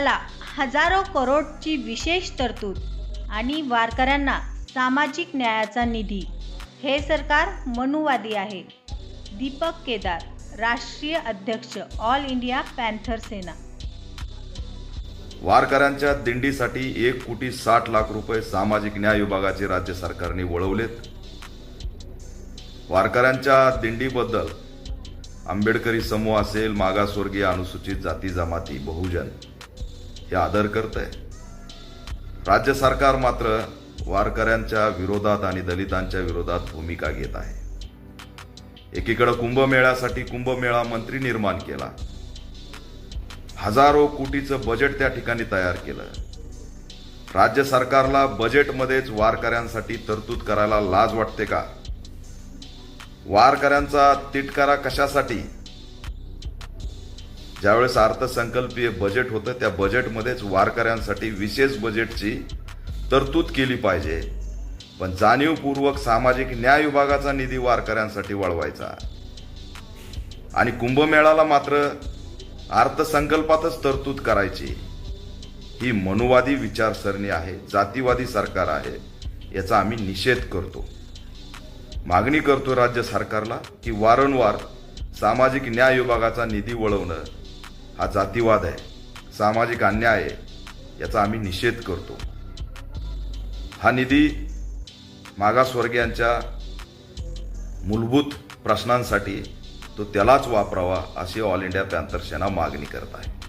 वारकऱ्याला हजारो करोडची विशेष तरतूद आणि वारकऱ्यांना सामाजिक न्यायाचा निधी. हे सरकार मनुवादी आहे. दीपक केदार राष्ट्रीय अध्यक्ष ऑल इंडिया पॅन्थर सेना. वारकऱ्यांच्या दिंडीसाठी एक कोटी साठ लाख रुपये सामाजिक न्याय विभागाचे राज्य सरकारने वळवलेत. वारकऱ्यांच्या दिंडीबद्दल आंबेडकरी समूह असेल मागासवर्गीय अनुसूचित जाती जमाती बहुजन हे आदर करत आहे राज्य सरकार मात्र वारकऱ्यांच्या विरोधात आणि दलितांच्या विरोधात भूमिका घेत आहे. एकीकडे कुंभमेळ्यासाठी कुंभमेळा मंत्री निर्माण केला. हजारो कोटीचं बजेट त्या ठिकाणी तयार केलं. राज्य सरकारला बजेटमध्येच वारकऱ्यांसाठी तरतूद करायला लाज वाटते का? वारकऱ्यांचा तिटकारा कशासाठी? ज्यावेळेस अर्थसंकल्पीय बजेट होतं त्या बजेटमध्येच वारकऱ्यांसाठी विशेष बजेटची तरतूद केली पाहिजे. पण जाणीवपूर्वक सामाजिक न्याय विभागाचा निधी वारकऱ्यांसाठी वळवायचा आणि कुंभमेळाला मात्र अर्थसंकल्पातच तरतूद करायची. ही मनुवादी विचारसरणी आहे जातीवादी सरकार आहे याचा आम्ही निषेध करतो. मागणी करतो राज्य सरकारला की वारंवार सामाजिक न्याय विभागाचा निधी वळवणं हा जातीवाद आहे सामाजिक अन्याय आहे याचा आम्ही निषेध करतो. हा निधी मागासवर्गीयांच्या मूलभूत प्रश्नांसाठी तो त्यालाच वापरावा अशी ऑल इंडिया पॅन्थर सेना मागणी करत आहे.